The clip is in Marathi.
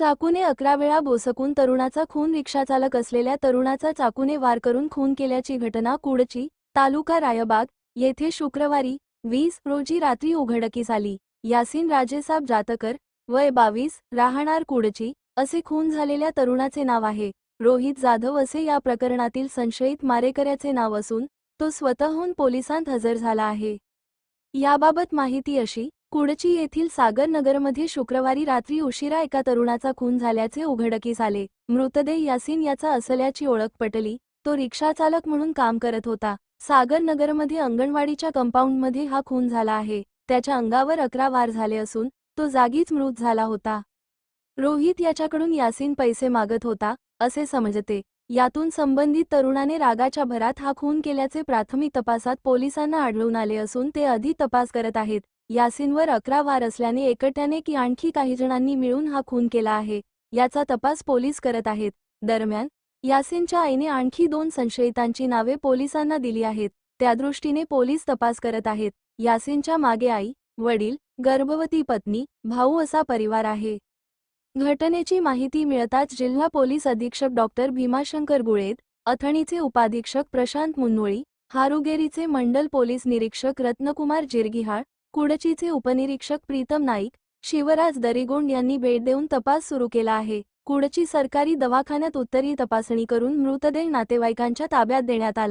चाकूने अकरा वेळा बोसकून तरुणाचा खून रिक्षाचालक असलेल्या तरुणाचा चाकूने वार करून खून केल्याची घटना कुडची तालुका रायबाग येथे शुक्रवारी वीस रोजी रात्री उघडकीस आली. यासिन राजेसाब जातकर वय बावीस राहणार कुडची असे खून झालेल्या तरुणाचे नाव आहे. रोहित जाधव असे या प्रकरणातील संशयित मारेकऱ्याचे नाव असून तो स्वतःहून पोलिसांत हजर झाला आहे. याबाबत माहिती अशी कुडची येथील सागर नगरमध्ये शुक्रवारी रात्री उशिरा एका तरुणाचा खून झाल्याचे उघडकीस आले. मृतदेह यासिन याचा असल्याची ओळख पटली. तो रिक्षाचालक म्हणून काम करत होता. सागर नगरमध्ये अंगणवाडीच्या कंपाऊंडमध्ये हा खून झाला आहे. त्याच्या अंगावर अकरा वार झाले असून तो जागीच मृत झाला होता. रोहित याच्याकडून यासिन पैसे मागत होता असे समजते. यातून संबंधित तरुणाने रागाच्या भरात हा खून केल्याचे प्राथमिक तपासात पोलिसांना आढळून आले असून ते अधिक तपास करत आहेत. यासिनवर अकरा वार असल्याने एकट्याने की आणखी काही जणांनी मिळून हा खून केला आहे याचा तपास पोलीस करत आहेत. दरम्यान यासिनच्या आईने आणखी दोन संशयितांची नावे पोलिसांना दिली आहेत. त्यादृष्टीने पोलीस तपास करत आहेत. यासिनच्या मागे आई वडील गर्भवती पत्नी भाऊ असा परिवार आहे. घटनेची माहिती मिळताच जिल्हा पोलीस अधीक्षक डॉक्टर भीमाशंकर गुळेत अथणीचे उपाधीक्षक प्रशांत मुन्नोळी हारुगेरीचे मंडल पोलीस निरीक्षक रत्नकुमार जिरगिहाळ कुडचीचे उपनिरीक्षक प्रीतम नाईक शिवराज दरेगोंड यांनी भेट देऊन तपास सुरू केला आहे. कुडची सरकारी दवाखान्यात उत्तरी तपासणी करून मृतदेह नातेवाईकांच्या ताब्यात देण्यात आला.